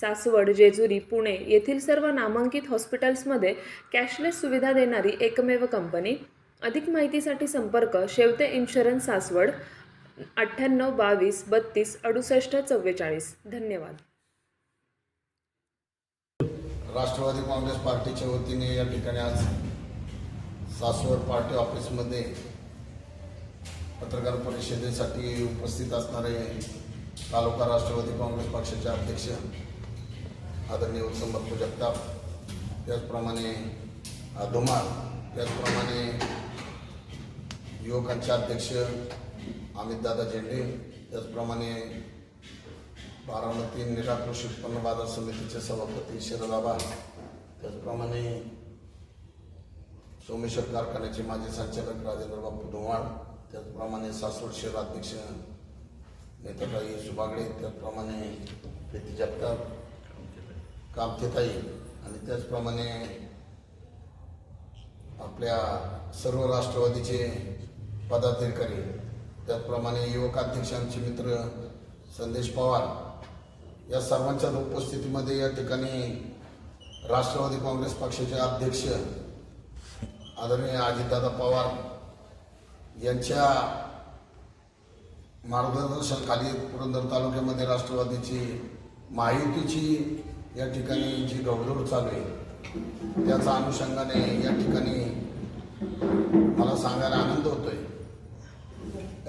सासवड जेजुरी पुणे येथील सर्व नामांकित हॉस्पिटल्समध्ये कॅशलेस सुविधा देणारी एकमेव कंपनी. अधिक माहितीसाठी संपर्क शेवते इन्शुरन्स सासवड अठ्ठ्याण्णव बावीस बत्तीस अडुसष्ट चव्वेचाळीस. धन्यवाद. राष्ट्रवादी काँग्रेस पार्टीच्या वतीने या ठिकाणी आज सासवड पार्टी ऑफिसमध्ये पत्रकार परिषदेसाठी उपस्थित असणारे तालुका राष्ट्रवादी काँग्रेस पक्षाचे अध्यक्ष आदरणीय उत्तम बापू जगताप त्याचप्रमाणे धुमाळ त्याचप्रमाणे युवकांचे अध्यक्ष अमितदादा झेंडे त्याचप्रमाणे बारामती निराकृषी उत्पन्न बाजार समितीचे सभापती शरदाबा त्याचप्रमाणे सोमेश्वर कारखान्याचे माजी संचालक राजेंद्र बापू धुमाळ त्याचप्रमाणे सासवड शहर अध्यक्ष नेताताई सुबागडे त्याचप्रमाणे प्रीती जगताप कामतेताई आणि त्याचप्रमाणे आपल्या सर्व राष्ट्रवादीचे पदाधिकारी त्याचप्रमाणे युवक अध्यक्षांचे मित्र संदेश पवार या सर्वांच्या उपस्थितीमध्ये या ठिकाणी राष्ट्रवादी काँग्रेस पक्षाचे अध्यक्ष आदरणीय अजितदादा पवार यांच्या मार्गदर्शनाखाली पुरंदर तालुक्यामध्ये राष्ट्रवादीची माहितीची या ठिकाणी जी गवडोड चालू आहे त्याचा अनुषंगाने या ठिकाणी मला सांगायला आनंद होतोय.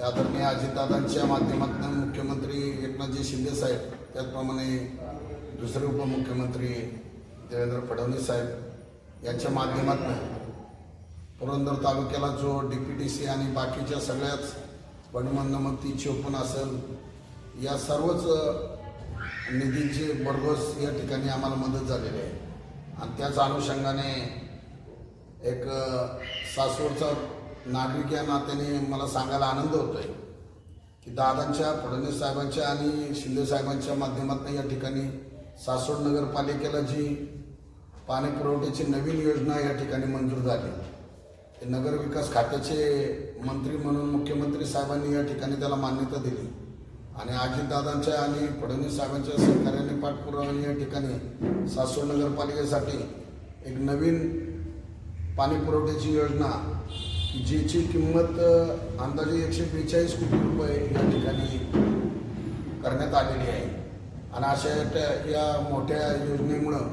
आदरणीय अजितदादांच्या माध्यमातून मुख्यमंत्री एकनाथजी शिंदे साहेब त्याचप्रमाणे दुसरे उपमुख्यमंत्री देवेंद्र फडणवीस साहेब यांच्या माध्यमातून पुरंदर तालुक्याला जो डी पी टी सी आणि बाकीच्या सगळ्याच वनमन मग चोपन असेल या सर्वच निधींची भरघोस या ठिकाणी आम्हाला मदत झालेली आहे. आणि त्याच अनुषंगाने एक सासवडचा नागरिक या नात्याने मला सांगायला आनंद होतो आहे की दादांच्या फडणवीस साहेबांच्या आणि शिंदे साहेबांच्या माध्यमातून या ठिकाणी सासवड नगरपालिकेला जी पाणी पुरवठ्याची नवीन योजना या ठिकाणी मंजूर झाली. ते नगर विकास खात्याचे मंत्री म्हणून मुख्यमंत्री साहेबांनी या ठिकाणी त्याला मान्यता दिली. आणि अजितदादांच्या आणि फडणवीस साहेबांच्या सहकार्याने पाठपुरावा या ठिकाणी सासवड नगरपालिकेसाठी एक नवीन पाणी पुरवठ्याची योजना जीची किंमत अंदाजे एकशे बेचाळीस कोटी रुपये या ठिकाणी करण्यात आलेली आहे. आणि अशा त्या- या मोठ्या योजनेमुळं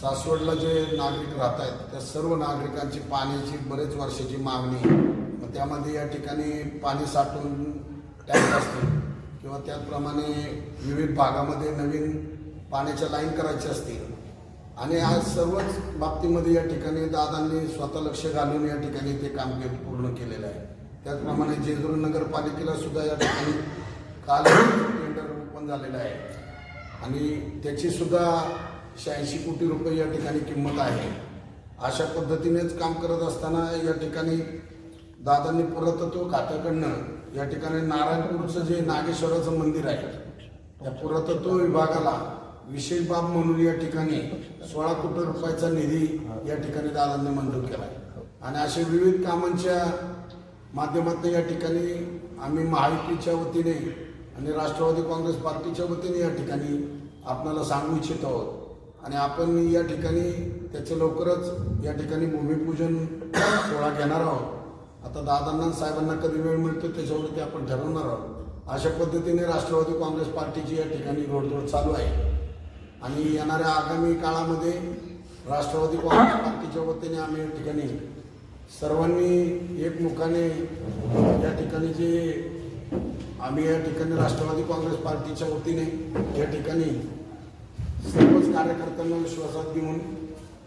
सासवडला जे नागरिक राहत आहेत त्या सर्व नागरिकांची पाण्याची बरेच वर्षाची मागणी मग त्यामध्ये या ठिकाणी पाणी साठवून टँक असतील किंवा त्याचप्रमाणे विविध भागामध्ये नवीन पाण्याच्या लाईन करायच्या असतील. आणि आज सर्वच बाबतीमध्ये या ठिकाणी दादांनी स्वतः लक्ष घालून या ठिकाणी ते काम के पूर्ण केलेलं आहे. त्याचप्रमाणे जेजुरी नगरपालिकेला सुद्धा या ठिकाणी काल टेंडर ओपन झालेलं आहे. आणि त्याची सुद्धा शहाऐंशी कोटी रुपये या ठिकाणी किंमत आहे. अशा पद्धतीनेच काम करत असताना या ठिकाणी दादांनी पुरातत्व खात्याकडनं या ठिकाणी नारायणपूरचं जे नागेश्वराचं मंदिर आहे त्या पुरातत्व विभागाला विशेष बाब म्हणून या ठिकाणी सोळा कोटी रुपयाचा निधी या ठिकाणी दादांनी मंजूर केला आणि अशा विविध कामांच्या माध्यमातून या ठिकाणी आम्ही महायुतीच्या वतीने आणि राष्ट्रवादी काँग्रेस पार्टीच्या वतीने या ठिकाणी आपणाला सांगू इच्छित आहोत. आणि आपण या ठिकाणी त्याचं लवकरच या ठिकाणी भूमिपूजन सोहळा घेणार आहोत. आता दादांना साहेबांना कधी वेळ मिळतो त्याच्यावरती आपण ठरवणार आहोत अशा पद्धतीने राष्ट्रवादी काँग्रेस पार्टीची या ठिकाणी घोडदौड चालू आहे आणि येणाऱ्या आगामी काळामध्ये राष्ट्रवादी काँग्रेस पार्टीच्या वतीने आम्ही या ठिकाणी सर्वांनी एकमुखाने या ठिकाणी जे आम्ही या ठिकाणी राष्ट्रवादी काँग्रेस पार्टीच्या वतीने या ठिकाणी सर्वच कार्यकर्त्यांना विश्वासात घेऊन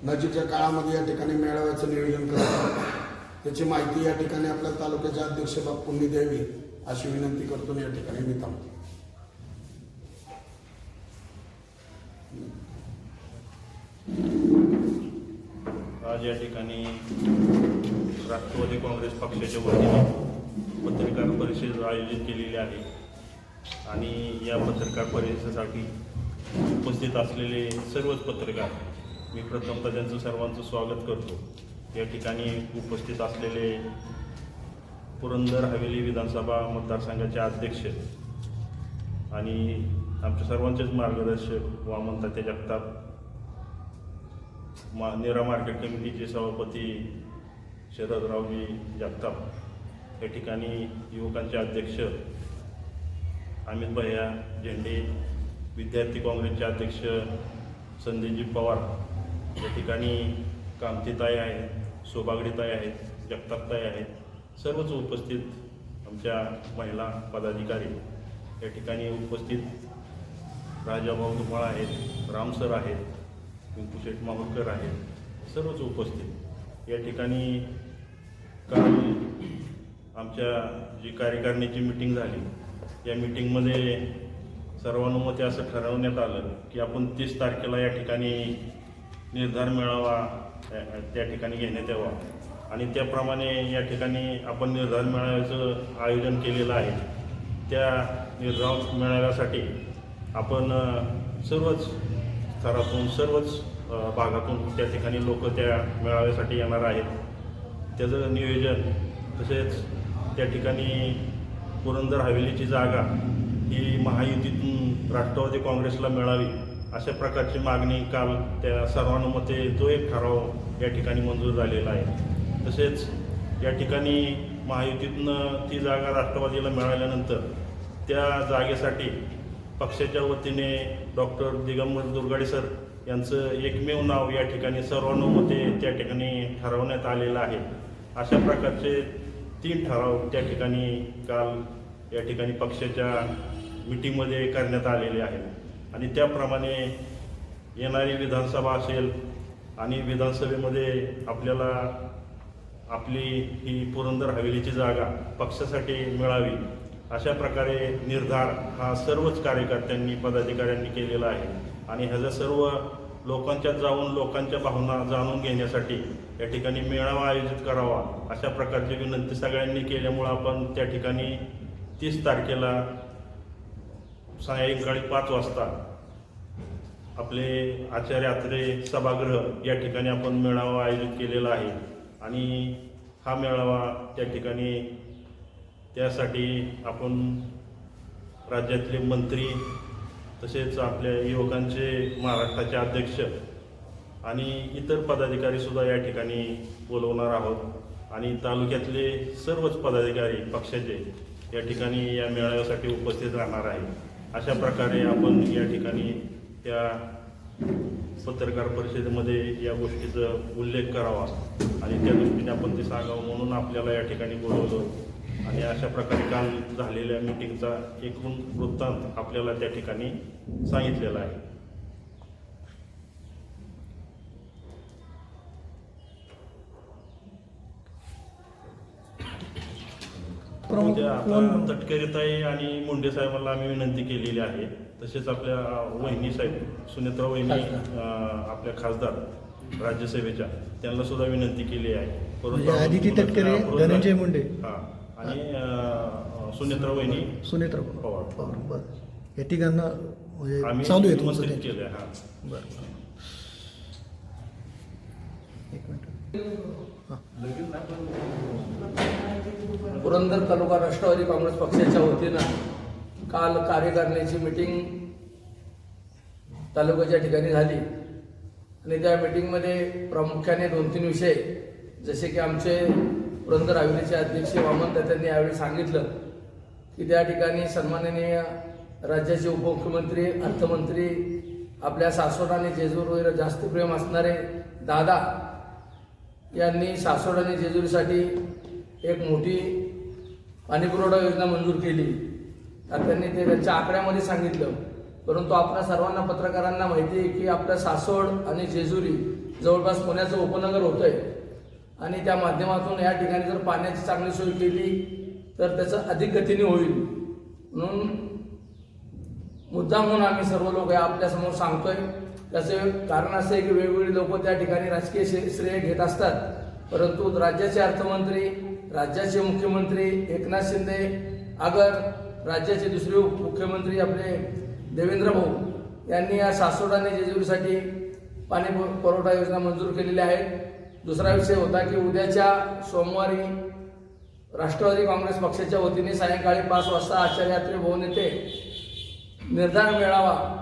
नजीकच्या काळामध्ये या ठिकाणी मेळाव्याचं नियोजन करत आहोत. त्याची माहिती या ठिकाणी आपल्या तालुक्याचे अध्यक्ष बापूंनी द्यावी अशी विनंती करतो या ठिकाणी मी थांबतो. आज या ठिकाणी राष्ट्रवादी काँग्रेस पक्षाच्या वतीने पत्रकार परिषद आयोजित केलेली आहे. आणि या पत्रकार परिषदेसाठी उपस्थित असलेले सर्वच पत्रकार मी प्रथमतः त्यांचं सर्वांचं स्वागत करतो. या ठिकाणी उपस्थित असलेले पुरंदर हवेली विधानसभा मतदारसंघाचे अध्यक्ष आणि आमच्या सर्वांचेच मार्गदर्शक वामन तात्या जगताप मा नेरा मार्केट कमिटीचे सभापती शरदरावजी जगताप या ठिकाणी युवकांचे अध्यक्ष अमित भैया झेंडे विद्यार्थी काँग्रेसचे अध्यक्ष संजयजी पवार या ठिकाणी कामतीताई आहेत शोभागडीताई आहेत जगतापताई आहेत सर्वच उपस्थित आमच्या महिला पदाधिकारी. या ठिकाणी उपस्थित राजाभाऊ धुमाळ आहेत रामसर आहेत पिंकू माहुरकर आहेत सर्वच उपस्थित. या ठिकाणी काल आमच्या जी कार्यकारिणीची मिटिंग झाली या मिटिंगमध्ये सर्वानुमते असं ठरवण्यात आलं की आपण तीस तारखेला या ठिकाणी निर्धार मिळावा त्या- त्या ठिकाणी घेण्यात यावा आणि त्याप्रमाणे या ठिकाणी आपण निर्धार मेळाव्याचं आयोजन केलेलं आहे. त्या निर्धार मेळाव्यासाठी आपण सर्वच स्तरातून सर्वच भागातून त्या ठिकाणी लोक त्या मेळाव्यासाठी येणार आहेत. त्याचं नियोजन तसेच त्या ठिकाणी पुरंदर हवेलीची जागा ही महायुतीतून राष्ट्रवादी काँग्रेसला मिळावी. अशा प्रकारची मागणी काल त्या सर्वानुमते जो एक ठराव या ठिकाणी मंजूर झालेला आहे. तसेच या ठिकाणी महायुतीतनं ती जागा राष्ट्रवादीला मिळाल्यानंतर त्या जागेसाठी पक्षाच्या वतीने डॉक्टर दिगंबर दुर्गाडे सर यांचं एकमेव नाव या ठिकाणी सर्वानुमते त्या ठिकाणी ठरवण्यात आलेलं आहे. अशा प्रकारचे तीन ठराव त्या ठिकाणी काल या ठिकाणी पक्षाच्या मिटिंगमध्ये करण्यात आलेले आहेत. आणि त्याप्रमाणे येणारी विधानसभा असेल आणि विधानसभेमध्ये आपल्याला आपली ही पुरंदर हवेलीची जागा पक्षासाठी मिळावी अशा प्रकारे निर्धार हा सर्वच कार्यकर्त्यांनी पदाधिकाऱ्यांनी केलेला आहे. आणि ह्याचा सर्व लोकांच्यात जाऊन लोकांच्या भावना जाणून घेण्यासाठी या ठिकाणी मेळावा आयोजित करावा अशा प्रकारची विनंती सगळ्यांनी केल्यामुळं आपण त्या ठिकाणी तीस तारखेला सायंकाळी पाच वाजता आपले आचार्य आत्रे सभागृह या ठिकाणी आपण मेळावा आयोजित केलेला आहे. आणि हा मेळावा त्या ठिकाणी त्यासाठी आपण राज्यातले मंत्री तसेच आपल्या युवकांचे महाराष्ट्राचे अध्यक्ष आणि इतर पदाधिकारी सुद्धा या ठिकाणी बोलवणार आहोत. आणि तालुक्यातले सर्वच पदाधिकारी पक्षाचे या ठिकाणी या मेळाव्यासाठी उपस्थित राहणार आहे अशा प्रकारे आपण या ठिकाणी त्या पत्रकार परिषदेमध्ये या गोष्टीचा उल्लेख करावा आणि त्या दृष्टीने आपण ते सांगावं म्हणून आपल्याला या ठिकाणी बोलवलं. आणि अशा प्रकारे काल झालेल्या मिटिंगचा एकूण वृत्तांत आपल्याला त्या ठिकाणी सांगितलेला आहे. प्रमुख म्हणजे आता कोण? तटकरीताई आणि मुंडे साहेबांना आम्ही विनंती केलेली आहे. तसेच आपल्या वहिनी साहेब सुनेत्रा वहिनी अं, आपल्या खासदार राज्यसभेच्या त्यांना सुद्धा विनंती केली आहे. म्हणजे आदिती तटकरे, धनंजय मुंडे. हा आणि अं, सुनेत्रा वहिनी. सुनेत्रा पवार. पवार बरं. या तिघांना म्हणजे आम्ही चालू आहे तुमचं निमंत्रित ते केलंय हा. बरं. एक मिनिट. हां. पुरंदर तालुका राष्ट्रवादी काँग्रेस पक्षाच्या वतीनं काल कार्यकारिणीची मिटिंग तालुक्याच्या ठिकाणी झाली. आणि त्या मिटिंगमध्ये प्रामुख्याने दोन तीन विषय जसे की आमचे पुरंदर हवेलीचे अध्यक्ष वामन त्यांनी यावेळी सांगितलं की त्या ठिकाणी सन्माननीय राज्याचे उपमुख्यमंत्री अर्थमंत्री आपल्या सासवड आणि जास्त प्रेम असणारे दादा यांनी सासवड आणि जेजुरीसाठी एक मोठी पाणीपुरवठा योजना मंजूर केली. तर त्यांनी ते त्यांच्या आकड्यामध्ये सांगितलं. परंतु आपल्या सर्वांना पत्रकारांना माहिती आहे की आपल्या सासवड आणि जेजुरी जवळपास पुण्याचं उपनगर होतंय. आणि त्या माध्यमातून या ठिकाणी जर पाण्याची चांगली सोय केली तर त्याचं अधिक गतीने होईल. म्हणून मुद्दा म्हणून आम्ही सर्व लोक या आपल्यासमोर सांगतोय. त्याचे कारण असं आहे की वेगवेगळी लोक त्या ठिकाणी राजकीय श्रेय घेत असतात. परंतु राज्याचे अर्थमंत्री राज्याचे मुख्यमंत्री एकनाथ शिंदे अगर राज्याचे दुसरे उप- मुख्यमंत्री आपले देवेंद्र भाऊ यांनी या सासवड आणि जेजुरीसाठी पाणी पुरवठा योजना मंजूर केलेल्या आहेत दुसरा विषय होता की उद्याच्या सोमवारी राष्ट्रवादी काँग्रेस पक्षाच्या वतीने सायंकाळी पाच वाजता आचार्यात्री भवन येथे निर्धार मेळावा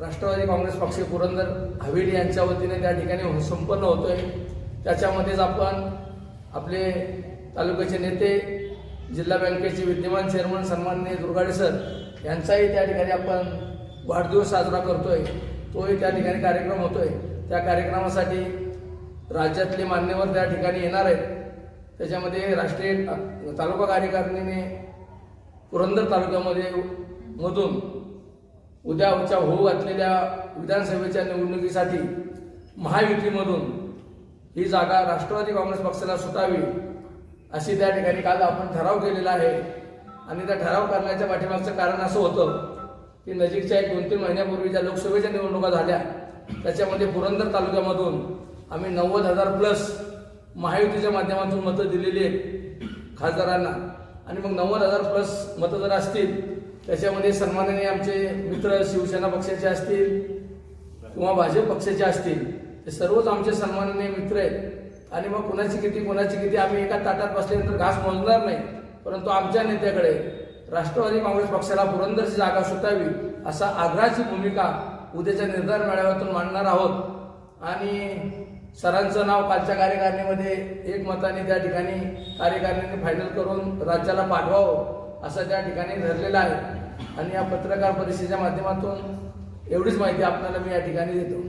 राष्ट्रवादी काँग्रेस पक्ष पुरंदर हवेली यांच्या वतीने त्या ठिकाणी संपन्न होतोय. त्याच्यामध्येच आपण आपले तालुक्याचे नेते जिल्हा बँकेचे विद्यमान चेअरमन सन्माननीय दुर्गाडे सर यांचाही त्या ठिकाणी आपण वाढदिवस साजरा करतोय. तोही त्या ठिकाणी कार्यक्रम होतोय. त्या कार्यक्रमासाठी राज्यातले मान्यवर त्या ठिकाणी येणार आहेत. त्याच्यामध्ये राष्ट्रीय तालुका कार्यकारिणीने पुरंदर तालुक्यामध्ये मधून उद्याच्या होऊ घातलेल्या विधानसभेच्या निवडणुकीसाठी महायुतीमधून ही जागा राष्ट्रवादी काँग्रेस पक्षाला सुटावी अशी त्या ठिकाणी काल आपण ठराव केलेला आहे. आणि त्या ठराव करण्याच्या पाठीमागचं कारण असं होतं की नजीकच्या एक दोन तीन महिन्यापूर्वी ज्या लोकसभेच्या निवडणुका झाल्या. त्याच्यामध्ये पुरंदर तालुक्यामधून आम्ही नव्वद हजार प्लस महायुतीच्या माध्यमातून मतं दिलेली आहेत खासदारांना. आणि मग नव्वद हजार प्लस मतं जर असतील त्याच्यामध्ये सन्मानाने आमचे मित्र शिवसेना पक्षाचे असतील किंवा भाजप पक्षाचे असतील ते सर्वच आमचे सन्माननीय मित्र आहेत. आणि मग कुणाची किती कुणाची किती आम्ही एका ताटात बसल्यानंतर घास मोजणार नाही. परंतु आमच्या नेत्याकडे राष्ट्रवादी काँग्रेस पक्षाला पुरंदरची जागा सुटावी असा आग्रहाची भूमिका उद्याच्या निर्धार मेळाव्यातून मांडणार आहोत. आणि सरांचं नाव कालच्या कार्यकारिणीमध्ये एक मताने त्या ठिकाणी कार्यकारिणीने फायनल करून राज्याला पाठवावं असं त्या ठिकाणी धरलेलं आहे. आणि या पत्रकार परिषदेच्या माध्यमातून एवढीच माहिती आपल्याला मी या ठिकाणी देतो.